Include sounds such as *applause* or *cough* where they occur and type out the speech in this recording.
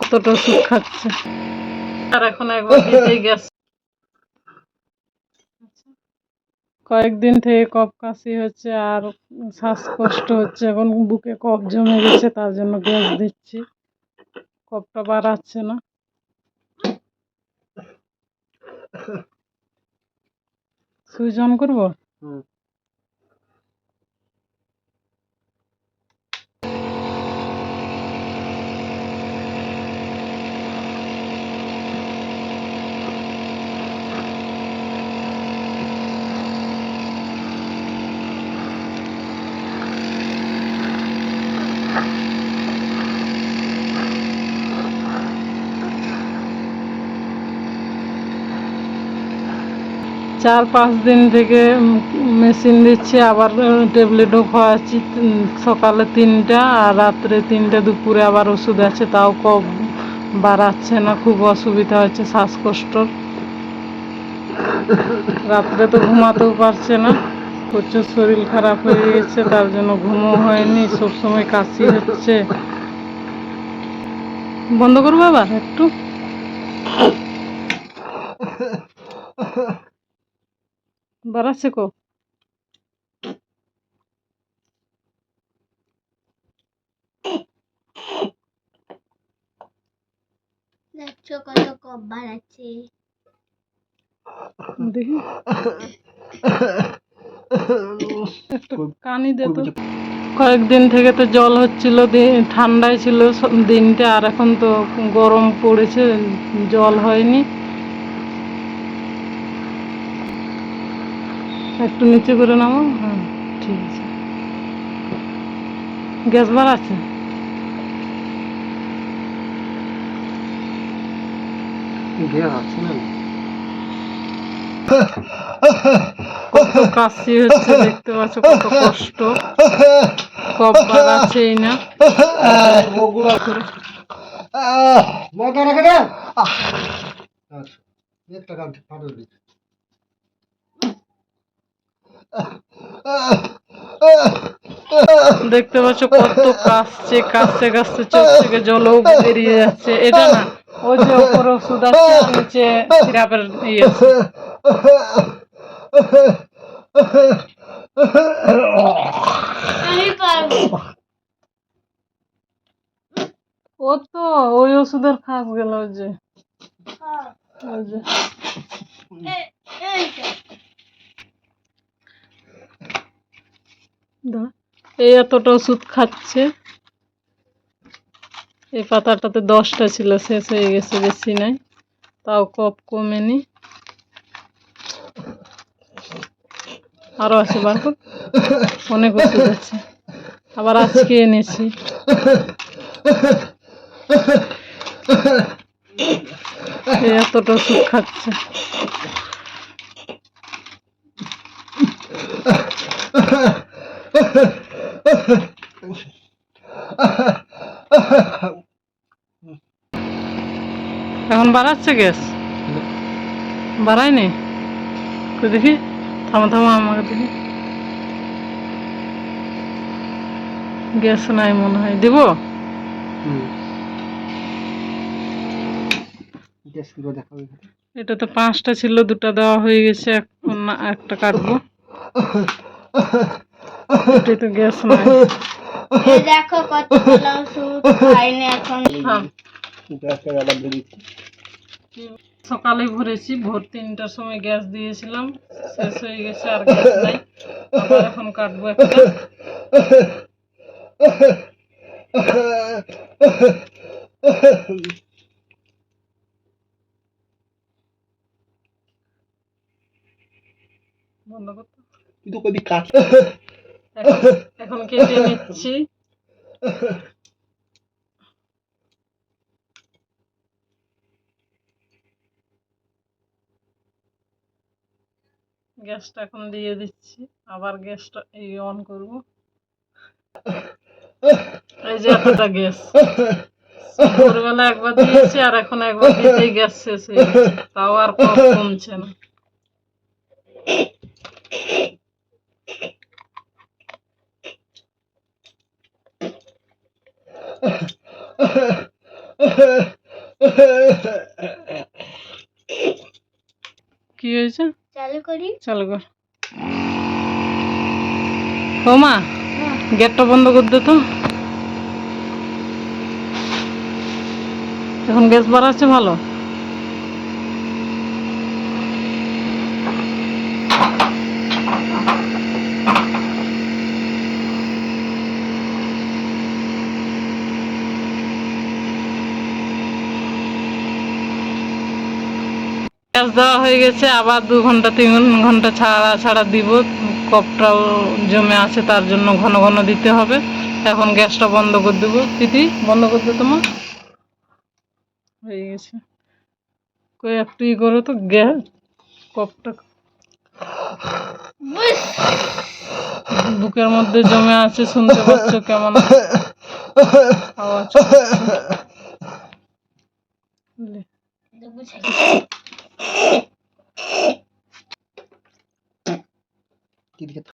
কতটা খাচ্ছে। আর এখন একবার গেছে। কয়েকদিন থেকে কফ কাশি হচ্ছে আর শ্বাসকষ্ট হচ্ছে। এখন বুকে কফ জমে গেছে, তার জন্য গ্যাস দিচ্ছি। কফটা বাড়াচ্ছে না। অন করব? চার পাঁচ দিন থেকে মেশিন দিচ্ছি, আবার ট্যাবলেটও খাওয়াচ্ছি সকালে তিনটা আর রাত্রে তিনটা, দুপুরে আবার ওষুধ আছে, তাও কম বাড়াচ্ছে না, খুব অসুবিধা হচ্ছে শ্বাসকষ্টর। রাত্রে তো ঘুমাতেও পারছে না, প্রচুর শরীর খারাপ হয়ে গেছে, তার জন্য ঘুমও হয়নি, সবসময় কাশি হচ্ছে। বন্ধ করব আবার একটু? বাড়াচ্ছে কো দেখছ কত কপ বাড়াচ্ছে দেখি একটু কানি দে তো কয়েকদিন থেকে তো জল হচ্ছিল ঠান্ডায় ছিল দিনটা আর এখন তো গরম পড়েছে জল হয়নি একটু নিচে করে নামো। হ্যাঁ ঠিক আছে। গ্যাস বাড়াচ্ছে গ্যাস আছে না? কত কাশি হচ্ছে দেখতে পাচ্ছ কত কষ্ট। বাড়াচ্ছেই না। মজা রাখে না একটা কাম ফাটো দিচ্ছি। দেখতে পাচ্ছ কত কাশছে কাশতে কাশতে চোখ থেকে জলও বেরিয়ে যাচ্ছে। এটা না, ওই যে উপর ওষুধ আছে ও তো ওই ওষুধের খাস গেল যে। ওই যে। এই এতটা ওষুধ খাচ্ছে। এই পাতাটাতে দশটা ছিল, শেষ হয়ে গেছে বেশি নাই। তাও কপ কমেনি আরও আছে বার কর। অনেক ওষুধ আছে। আবার আজকে এনেছি। এতটা ওষুধ খাচ্ছে। *laughs* এখন বাড়াচ্ছে গ্যাস? বাড়ায়নি? দেখি? থামা থামা আমাকে দেখি। গ্যাস নাই মনে হয়। দিব? এটা তো পাঁচটা ছিল দুটো দেওয়া হয়ে গেছে এখন একটা কাটবো। তো গ্যাস নাই দেখো কত খাইনি এখন। দিচ্ছি সকালে ভরেছি ভোর তিনটার সময় গ্যাস দিয়েছিলাম। শেষ হয়ে গেছে আর গ্যাস নাই। আবার এখন কাটবো একটা। বন্ধ করতে। কিন্তু কবি কাজ এখন- কেটে *laughs* নিচ্ছি। গ্যাসটা এখন দিয়ে দিচ্ছি। আবার গ্যাসটা এই অন করব। এই যে এতটা গ্যাস। ভোরবেলা একবার দিয়েছি আর এখন একবার দিতেই গ্যাস শেষ হয়ে তাও আর কম কমছে না। কি হয়েছে? চালু করি। চালু কর। ও মা গেটটা বন্ধ করে দে তো। এখন গ্যাস বাড়াচ্ছে ভালো? গ্যাস দেওয়া হয়ে গেছে, আবার দু ঘণ্টা, তিন ঘণ্টা ছাড়া ছাড়া দিব। কপটাও জমে আছে, তার জন্য ঘন ঘন দিতে হবে। এখন গ্যাসটা বন্ধ করে দেবো। দিদি, বন্ধ করে দেবো তোমার হয়ে গেছে। কই, একটু ই করো তো গ্যাস কপটা বুকের মধ্যে জমে আছে, শুনতে পাচ্ছ কেমন আওয়াজ কি দিকে